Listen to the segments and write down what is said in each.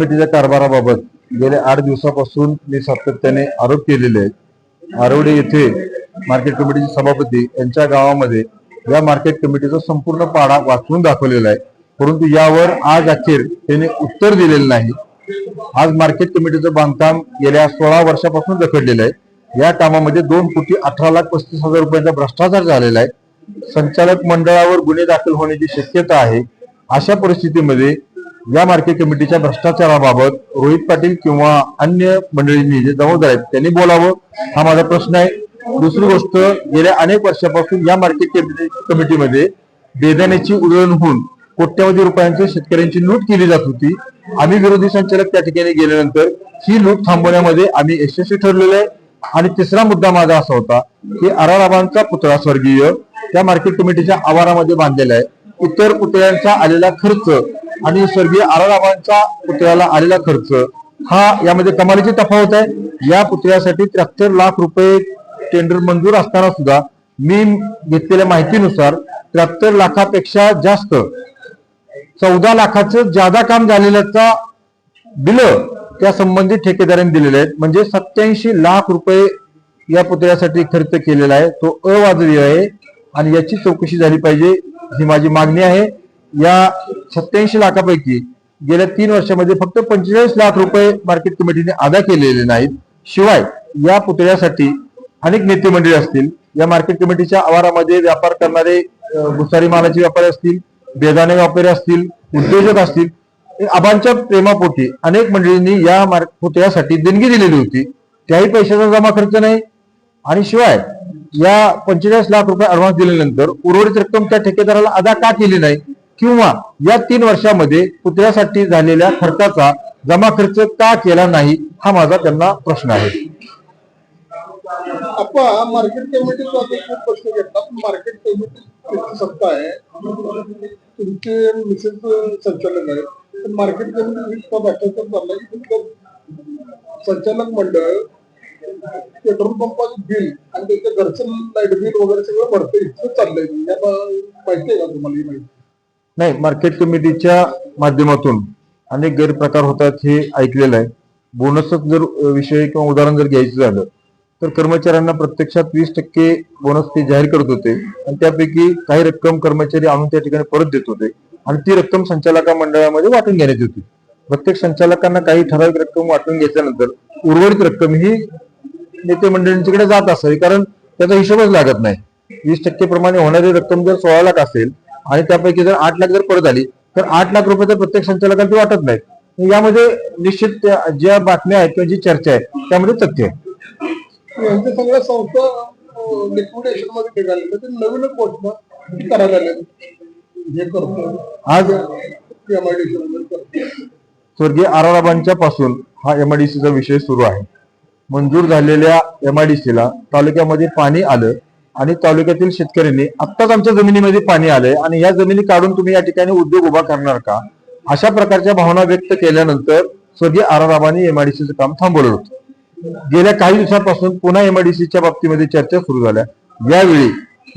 कमिटीच्या कारभाराबाबत गेल्या आठ दिवसापासून मी सातत्याने आरोप केलेले आहेत. आरवडे येथे मार्केट कमिटीचे सभापती यांच्या गावामध्ये या मार्केट कमिटीचा संपूर्ण पाडा वाचवून दाखवलेला आहे. परंतु यावर आज अखेर त्याने उत्तर दिलेलं नाही. आज मार्केट कमिटीचं बांधकाम गेल्या सोळा वर्षापासून रखडलेलं आहे. या कामामध्ये दोन कोटी अठरा लाख पस्तीस हजार रुपयांचा भ्रष्टाचार झालेला आहे. संचालक मंडळावर गुन्हे दाखल होण्याची शक्यता आहे. अशा परिस्थितीमध्ये या मार्केट कमिटीच्या भ्रष्टाचाराबाबत रोहित पाटील किंवा अन्य मंडळींनी जे जबाबदार आहेत त्यांनी बोलावं हा माझा प्रश्न आहे. दुसरी गोष्ट गेल्या अनेक वर्षापासून या मार्केट कमिटी कमिटीमध्ये बेदाण्याची उधळण होऊन कोट्यावधी रुपयांची शेतकऱ्यांची लूट केली जात होती. आम्ही विरोधी संचालक त्या ठिकाणी गेल्यानंतर ही लूट थांबवण्यामध्ये आम्ही यशस्वी ठरलेलो आहे. आणि तिसरा मुद्दा माझा असा होता की अराराबांचा पुतळा स्वर्गीय त्या मार्केट कमिटीच्या आवारामध्ये बांधलेला आहे. इतर पुतळ्यांचा आलेला खर्च आणि स्वर्गीय आराराबांचा पुतळ्याला आलेला खर्च हा यामध्ये कमालीची तफावत आहे. या पुतळ्यासाठी त्र्याहत्तर लाख रुपये टेंडर मंजूर असताना सुद्धा मी घेतलेल्या माहितीनुसार त्र्याहत्तर लाखापेक्षा जास्त चौदा लाखाचं जादा काम झालेल्याचा बिल त्या संबंधित ठेकेदारांनी दिलेले आहेत. म्हणजे सत्याऐंशी लाख रुपये या पुतळ्यासाठी खर्च केलेला आहे. तो अवाजवी आहे आणि याची चौकशी झाली पाहिजे ही माझी मागणी आहे. या सत्याऐंशी लाखापैकी गेल्या तीन वर्षामध्ये फक्त पंचेचाळीस लाख रुपये मार्केट कमिटीने अदा केलेले नाहीत. शिवाय या पुतळ्यासाठी अनेक नेते मंडळी असतील. या मार्केट कमिटीच्या आवारामध्ये व्यापार करणारे भुसारी मालाचे व्यापारी असतील बेदाने व्यापारी असतील उद्योजक असतील हे आबांच्या प्रेमापोटी अनेक मंडळींनी या मार्क पुतळ्यासाठी देणगी दिलेली होती. त्याही पैशाचा जमा खर्च नाही. आणि शिवाय या पंचेचाळीस लाख रुपये अडव्हान्स दिल्यानंतर उर्वरित रक्कम त्या ठेकेदाराला अदा का केली नाही? किंवा या तीन वर्षामध्ये पुतळ्यासाठी झालेल्या खर्चाचा जमा खर्च का केला नाही हा माझा त्यांना प्रश्न आहे. आपा मार्केट कमिटीचा खूप प्रश्न घेतला. मार्केट कमिटी सत्ता आहे. तुमचे मिसेस संचालक आहे मार्केट कमिटी बैठक की तुमचं संचालक मंडळ पेट्रोल पंपाचं बिल आणि त्याच्या घरचं लाइट बिल वगैरे सगळं भरतं इतकं चाललंय. माहिती आहे का तुम्हाला ही माहिती? नाही मार्केट कमिटीच्या माध्यमातून अनेक गैरप्रकार होतात हे ऐकलेलं आहे. बोनसच जर विषय किंवा उदाहरण जर घ्यायचं झालं तर कर्मचाऱ्यांना प्रत्यक्षात वीस टक्के बोनस ते जाहीर करत होते. आणि त्यापैकी काही रक्कम कर्मचारी आणून त्या ठिकाणी परत देत होते. आणि ती रक्कम संचालका मंडळामध्ये वाटून घेण्यात होती. प्रत्येक संचालकांना काही ठराविक रक्कम वाटून घेतल्यानंतर उर्वरित रक्कम ही नेते मंडळींच्याकडे जात असावी कारण त्याचा हिशोबच लागत नाही. वीस टक्के प्रमाणे होणारी रक्कम जर सोळा लाख असेल आणि त्यापैकी जर आठ लाख जर परत आली तर आठ लाख रुपये तर प्रत्येक संचालकाला ते वाटत नाहीत यामध्ये निश्चित ज्या बातम्या आहेत किंवा जी चर्चा आहे त्यामध्ये तथ्य आहे. सगळ्या संस्था लिक्विडेशनमध्ये नवीनच घोषणा करायला हे करतो आज स्वर्गीय आराराबांच्या पासून हा एमआयडीसीचा विषय सुरू आहे. मंजूर झालेल्या एमआयडीसीला तालुक्यामध्ये पाणी आलं आणि तालुक्यातील शेतकऱ्यांनी आत्ताच आमच्या जमिनीमध्ये पाणी आलंय. आणि या जमिनी काढून तुम्ही या ठिकाणी उद्योग उभा करणार का? अशा प्रकारच्या भावना व्यक्त केल्यानंतर स्वर्गीय आराराबांनी एमआयडीसीचं काम थांबवलं होतं. गेल्या काही दिवसांपासून पुन्हा एमआयडीसीच्या बाबतीमध्ये चर्चा सुरू झाल्या. यावेळी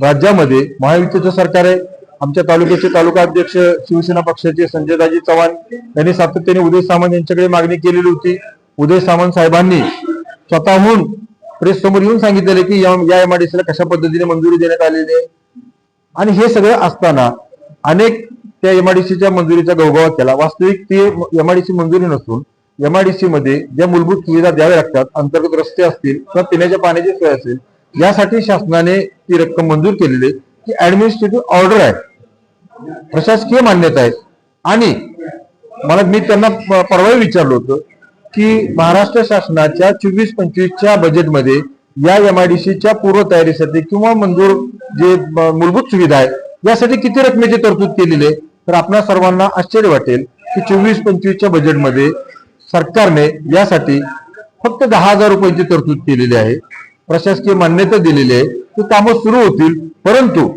राज्यामध्ये महायुतीचं सरकार आहे. आमच्या तालुक्याचे तालुका अध्यक्ष शिवसेना पक्षाचे संजयदाजी चव्हाण यांनी सातत्याने उदय सामंत यांच्याकडे मागणी केलेली होती. उदय सामंत साहेबांनी स्वतःहून प्रेस समोर येऊन सांगितलेलं की या- या एमआयडीसीला कशा पद्धतीने मंजुरी देण्यात आलेली आहे. आणि हे सगळं असताना अनेक त्या एमआयडीसीच्या मंजुरीचा गवगवा केला. वास्तविक ती एमआयडीसी मंजुरी नसून एमआयडीसी मध्ये ज्या मूलभूत सुविधा द्याव्या लागतात अंतर्गत रस्ते असतील किंवा पिण्याच्या पाण्याची सोय असेल यासाठी शासनाने ती रक्कम मंजूर केलेली आहे ती ऍडमिनिस्ट्रेटिव्ह ऑर्डर आहे. प्रशासकीय मान्यता आहे. आणि मला मी त्यांना परवाही विचारलं होतं की महाराष्ट्र शासनाच्या चोवीस पंचवीसच्या बजेटमध्ये या एमआयडीसीच्या पूर्वतयारीसाठी किंवा मंजूर जे मूलभूत सुविधा आहे यासाठी किती रकमेची तरतूद केलेली आहे? तर आपल्या सर्वांना आश्चर्य वाटेल की चोवीस पंचवीसच्या बजेटमध्ये सरकारने यासाठी फक्त दहा हजार रुपयांची तरतूद केलेली आहे. प्रशासकीय मान्यता दिलेली आहे. ती कामं सुरू होतील परंतु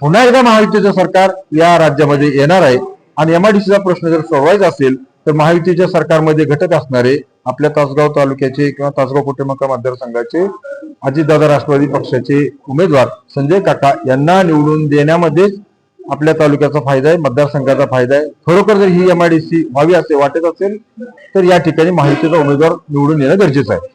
पुन्हा एकदा महायुतीचं सरकार या राज्यामध्ये येणार आहे. आणि एमआयडीसीचा प्रश्न जर सोडवायचा असेल तर महायुतीच्या सरकारमध्ये घटक असणारे आपल्या तासगाव तालुक्याचे किंवा तासगाव कुटुंबका मतदारसंघाचे अजितदादा राष्ट्रवादी पक्षाचे उमेदवार संजय काका यांना निवडून देण्यामध्येच आपल्या तालुक्याचा फायदा आहे मतदारसंघाचा फायदा आहे. खरोखर जर ही एमआयडीसी व्हावी असे वाटत असेल तर या ठिकाणी माहितीचा उमेदवार निवडून येणं गरजेचं आहे.